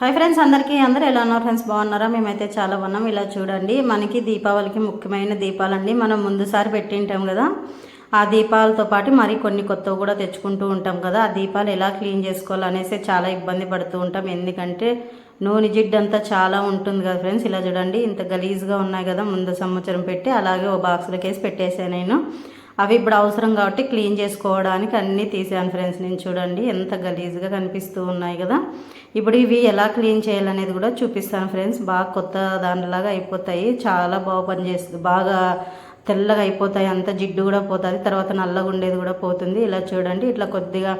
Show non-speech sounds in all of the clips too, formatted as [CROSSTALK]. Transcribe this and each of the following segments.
Hi friends అందరికీ అందరూ ఎలా ఉన్నారు ఫ్రెండ్స్? బాగున్నారా? మేమైతే చాలా ఉన్నాం. ఇలా చూడండి మనకి దీపావళికి ముఖ్యమైన దీపాలండి. మనం ముందుసారి పెట్టింటాం కదా ఆ దీపాలతో పాటు మరి కొన్ని కొత్తవి కూడా తెచ్చుకుంటూ ఉంటాం కదా. ఆ దీపాలు ఎలా క్లీన్ చేసుకోవాలనేసి చాలా ఇబ్బంది పడుతూ ఉంటాం. ఎందుకంటే నూనె జిడ్డు అంతా చాలా ఉంటుంది కదా ఫ్రెండ్స్. ఇలా చూడండి ఇంత గలీజ్గా ఉన్నాయి కదా ముందు సంవత్సరం పెట్టి అలాగే ఓ బాక్స్లోకి వేసి పెట్టేసాను నేను. అవి ఇప్పుడు అవసరం కాబట్టి క్లీన్ చేసుకోవడానికి అన్నీ తీసాను ఫ్రెండ్స్. నేను చూడండి ఎంత గలీజ్గా కనిపిస్తూ ఉన్నాయి కదా. ఇప్పుడు ఇవి ఎలా క్లీన్ చేయాలనేది కూడా చూపిస్తాను ఫ్రెండ్స్. బాగా కొత్త దానిలాగా అయిపోతాయి. చాలా బాగా పనిచేస్తుంది బాగా తెల్లగా అయిపోతాయి. అంత జిడ్డు కూడా పోతుంది. తర్వాత నల్లగా ఉండేది కూడా పోతుంది. ఇలా చూడండి ఇట్లా కొద్దిగా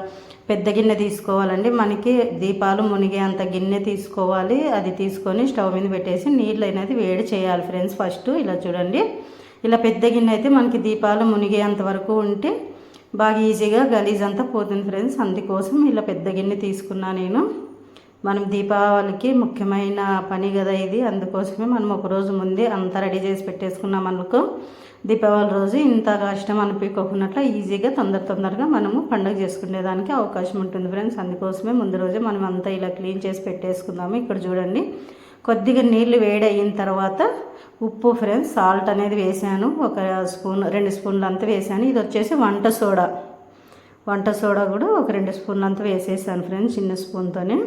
పెద్ద గిన్నె తీసుకోవాలండి. మనకి దీపాలు మునిగే అంత గిన్నె తీసుకోవాలి. అది తీసుకొని స్టవ్ మీద పెట్టేసి నీళ్ళు అనేది వేడి చేయాలి ఫ్రెండ్స్. ఫస్ట్ ఇలా చూడండి. ఇలా పెద్ద గిన్నె అయితే మనకి దీపాలు మునిగేంత వరకు ఉంటే బాగా ఈజీగా గలీజ్ అంతా పోతుంది ఫ్రెండ్స్. అందుకోసం ఇలా పెద్ద గిన్నె తీసుకున్నా నేను. మనం దీపావళికి ముఖ్యమైన పని కదా ఇది. అందుకోసమే మనం ఒక రోజు ముందే అంతా రెడీ చేసి పెట్టేసుకున్నాం అనుకో. దీపావళి రోజు ఇంత కష్టం అనిపించకున్నట్లు ఈజీగా తొందర తొందరగా మనము పండుగ చేసుకునేదానికి అవకాశం ఉంటుంది ఫ్రెండ్స్. అందుకోసమే ముందు రోజే మనం అంతా ఇలా క్లీన్ చేసి పెట్టేసుకుందాము. ఇక్కడ చూడండి. కొద్దిగా నీళ్ళు వేడయిన తర్వాత ఉప్పు ఫ్రెండ్స్ సాల్ట్ అనేది వేసాను. ఒక స్పూన్ రెండు స్పూన్లు అంతా వేసాను. ఇది వచ్చేసి వంట సోడా. వంట సోడా కూడా ఒక రెండు స్పూన్లు అంతా వేసేసాను ఫ్రెండ్స్ చిన్న స్పూన్తోనే.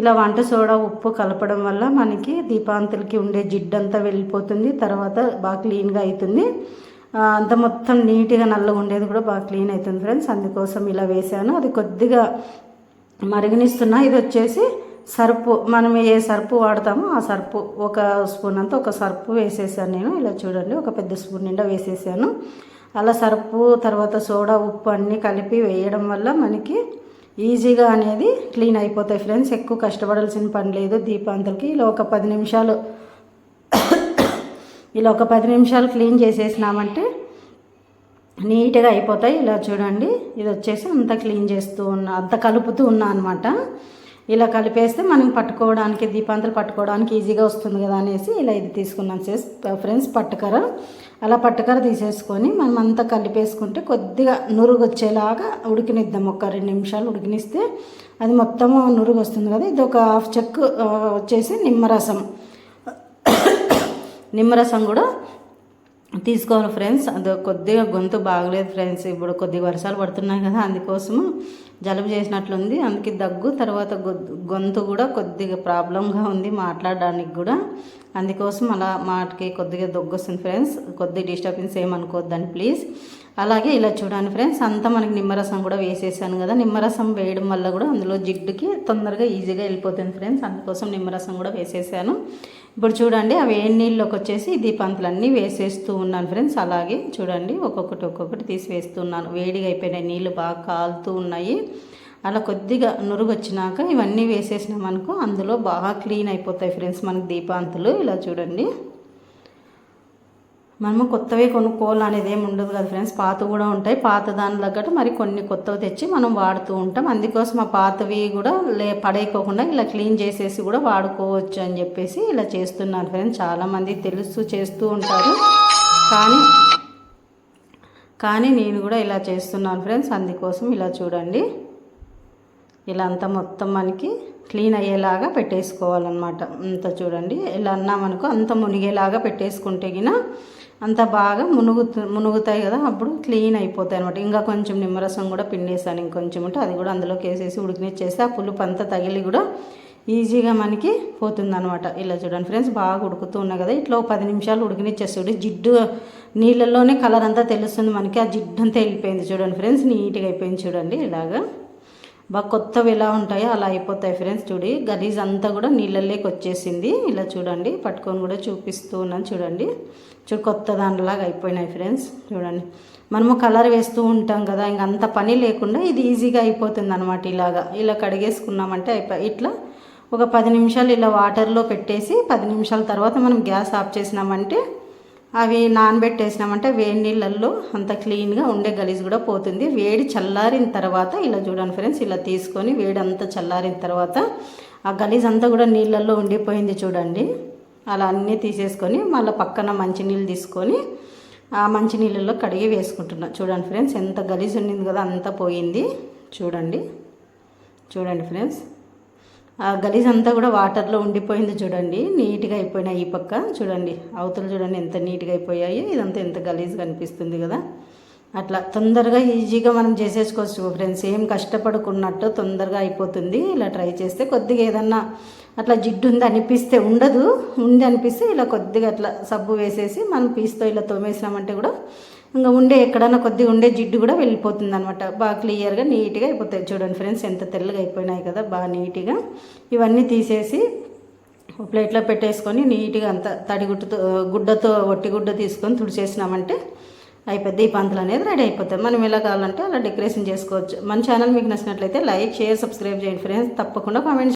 ఇలా వంట సోడా ఉప్పు కలపడం వల్ల మనకి దీపాంతులకి ఉండే జిడ్డంతా వెళ్ళిపోతుంది తర్వాత బాగా క్లీన్గా అవుతుంది అంత మొత్తం నీట్గా నల్లగా ఉండేది కూడా బాగా క్లీన్ అవుతుంది ఫ్రెండ్స్. అందుకోసం ఇలా వేసాను. అది కొద్దిగా మరిగనిస్తున్నా. ఇది వచ్చేసి సర్పు మనం ఏ సర్పు వాడతామో ఆ సర్పు ఒక స్పూన్ అంతా ఒక సర్పు వేసేసాను నేను. ఇలా చూడండి ఒక పెద్ద స్పూన్ నిండా వేసేసాను. అలా సర్పు తర్వాత సోడా ఉప్పు అన్నీ కలిపి వేయడం వల్ల మనకి ఈజీగా అనేది క్లీన్ అయిపోతాయి ఫ్రెండ్స్. ఎక్కువ కష్టపడాల్సిన పని లేదు దీపాంతలకి. ఇలా ఒక పది నిమిషాలు ఇలా ఒక పది నిమిషాలు క్లీన్ చేసేసినామంటే నీట్గా అయిపోతాయి. ఇలా చూడండి ఇది వచ్చేసి అంత క్లీన్ చేస్తూ ఉన్నా అంత కలుపుతూ ఉన్నా అనమాట ఇలా కలిపేస్తే మనం పట్టుకోవడానికి దీపాంతలు పట్టుకోవడానికి ఈజీగా వస్తుంది కదా అనేసి ఇలా ఇది తీసుకున్నాను చేసి ఫ్రెండ్స్ పట్టుకర. అలా పట్టుకర తీసేసుకొని మనం అంతా కలిపేసుకుంటే కొద్దిగా నురుగు వచ్చేలాగా ఉడికినిద్దాం. ఒక రెండు నిమిషాలు ఉడికినిస్తే అది మొత్తము నురుగు వస్తుంది కదా. ఇది ఒక హాఫ్ చెక్ వచ్చేసి నిమ్మరసం. [COUGHS] నిమ్మరసం కూడా తీసుకోవాలి ఫ్రెండ్స్. అది కొద్దిగా గొంతు బాగలేదు ఫ్రెండ్స్. ఇప్పుడు కొద్దిగా వర్షాలు పడుతున్నాయి కదా అందుకోసము జలుబు చేసినట్లుంది. అందుకే దగ్గు తర్వాత గొంతు కూడా కొద్దిగా ప్రాబ్లంగా ఉంది మాట్లాడడానికి కూడా. అందుకోసం అలా మాటకి కొద్దిగా దగ్గు వస్తుంది ఫ్రెండ్స్. కొద్దిగా డిస్టర్బెన్స్ ఏమనుకోవద్దండి ప్లీజ్. అలాగే ఇలా చూడండి ఫ్రెండ్స్ అంతా మనకి నిమ్మరసం కూడా వేసేసాను కదా. నిమ్మరసం వేయడం వల్ల కూడా అందులో జిడ్డుకి తొందరగా ఈజీగా వెళ్ళిపోతుంది ఫ్రెండ్స్. అందుకోసం నిమ్మరసం కూడా వేసేసాను. ఇప్పుడు చూడండి అవి ఏ నీళ్ళలోకి వచ్చేసి దీపంతులన్నీ వేసేస్తూ ఉన్నాను ఫ్రెండ్స్ అలాగే చూడండి ఒక్కొక్కటి ఒక్కొక్కటి తీసి వేస్తున్నాను వేడిగా అయిపోయినాయి నీళ్ళు బాగా కాలుతూ ఉన్నాయి. అలా కొద్దిగా నురుగు వచ్చినాక ఇవన్నీ వేసేసినాం అనుకో అందులో బాగా క్లీన్ అయిపోతాయి ఫ్రెండ్స్ మనకి దీపాంతులు. ఇలా చూడండి. మనము కొత్తవి కొనుక్కోవాలి అనేది ఏమి ఉండదు కదా ఫ్రెండ్స్. పాత కూడా ఉంటాయి. పాత దాని తగ్గట్టు మరి కొన్ని కొత్తవి తెచ్చి మనం వాడుతూ ఉంటాం. అందుకోసం ఆ పాతవి కూడా లే పడేయకోకుండా ఇలా క్లీన్ చేసేసి కూడా వాడుకోవచ్చు అని చెప్పేసి ఇలా చేస్తున్నాను ఫ్రెండ్స్. చాలామంది తెలుసు చేస్తూ ఉంటారు. కానీ కానీ నేను కూడా ఇలా చేస్తున్నాను ఫ్రెండ్స్. అందుకోసం ఇలా చూడండి. ఇలా అంతా మొత్తం మనకి క్లీన్ అయ్యేలాగా పెట్టేసుకోవాలన్నమాట. అంత చూడండి. ఇలా అన్నామనుకో అంత మునిగేలాగా పెట్టేసుకుంటే గిన అంత బాగా మునుగు మునుగుతాయి కదా అప్పుడు క్లీన్ అయిపోతాయి అనమాట ఇంకా కొంచెం నిమ్మరసం కూడా పిండేసాను ఇంకొంచెం ఉంటే అది కూడా అందులోకి వేసేసి ఉడికినిచ్చేస్తే ఆ పులుపు అంతా తగిలి కూడా ఈజీగా మనకి పోతుందనమాట ఇలా చూడండి ఫ్రెండ్స్ బాగా ఉడుకుతూ ఉన్నాయి కదా. ఇట్లా పది నిమిషాలు ఉడికినిచ్చేస్తుంది జిడ్డు నీళ్ళల్లోనే కలర్ అంతా తెలుస్తుంది మనకి. ఆ జిడ్డు అంతా వెళ్ళిపోయింది చూడండి ఫ్రెండ్స్ నీట్గా అయిపోయింది చూడండి ఇలాగా. బాగా కొత్తవి ఎలా ఉంటాయో అలా అయిపోతాయి ఫ్రెండ్స్ చూడి గలీజ్ అంతా కూడా నీళ్ళల్లోకి వచ్చేసింది. ఇలా చూడండి పట్టుకొని కూడా చూపిస్తూ ఉన్నాను చూడండి. చూడు కొత్త దానిలాగా అయిపోయినాయి ఫ్రెండ్స్ చూడండి. మనము కలర్ వేస్తూ ఉంటాం కదా ఇంక అంత పని లేకుండా ఇది ఈజీగా అయిపోతుంది అనమాట ఇలాగా. ఇలా కడిగేసుకున్నామంటే అయిపోయి ఇట్లా ఒక పది నిమిషాలు ఇలా వాటర్లో పెట్టేసి పది నిమిషాల తర్వాత మనం గ్యాస్ ఆఫ్ చేసినామంటే అవి నానబెట్టేసినామంటే వేడి నీళ్ళల్లో అంత క్లీన్గా ఉండే గలీజ్ కూడా పోతుంది. వేడి చల్లారిన తర్వాత ఇలా చూడండి ఫ్రెండ్స్ ఇలా తీసుకొని వేడి అంతా చల్లారిన తర్వాత ఆ గలీజ్ అంతా కూడా నీళ్ళల్లో ఉండిపోయింది చూడండి. అలా అన్నీ తీసేసుకొని మళ్ళీ పక్కన మంచినీళ్ళు తీసుకొని ఆ మంచినీళ్ళల్లో కడిగి వేసుకుంటున్నా. చూడండి ఫ్రెండ్స్ ఎంత గలీజ్ ఉండింది కదా అంతా పోయింది. చూడండి. చూడండి ఫ్రెండ్స్. ఆ గలీజ్ అంతా కూడా వాటర్లో ఉండిపోయింది చూడండి. నీట్గా అయిపోయినాయి ఈ పక్క. చూడండి అవతలు చూడండి ఎంత నీట్గా అయిపోయాయి. ఇదంతా ఎంత గలీజ్గా అనిపిస్తుంది కదా. అట్లా తొందరగా ఈజీగా మనం చేసేసుకోవచ్చు ఫ్రెండ్స్. ఏం కష్టపడుకున్నట్టు తొందరగా అయిపోతుంది. ఇలా ట్రై చేస్తే కొద్దిగా ఏదన్నా అట్లా జిడ్డు ఉంది అనిపిస్తే ఉండదు. ఉంది అనిపిస్తే ఇలా కొద్దిగా అట్లా సబ్బు వేసేసి మనం పీస్తో ఇలా తోమేసినామంటే కూడా ఇంకా ఉండే ఎక్కడన్నా కొద్దిగా ఉండే జిడ్డు కూడా వెళ్ళిపోతుంది అనమాట బాగా క్లియర్గా నీట్గా అయిపోతాయి. చూడండి ఫ్రెండ్స్ ఎంత తెల్లగా అయిపోయినాయి కదా బాగా నీట్గా. ఇవన్నీ తీసేసి ప్లేట్లో పెట్టేసుకొని నీట్గా అంత తడిగుడ్డతో గుడ్డతో ఒట్టి గుడ్డ తీసుకొని తుడిచేసినామంటే అయిపోద్ది ఈ పంతులు అనేది రెడీ అయిపోతాయి. మనం ఎలా కావాలంటే అలా డెకరేషన్ చేసుకోవచ్చు. మన ఛానల్ మీకు నచ్చినట్లయితే లైక్ షేర్ సబ్స్క్రైబ్ చేయండి ఫ్రెండ్స్. తప్పకుండా కామెంట్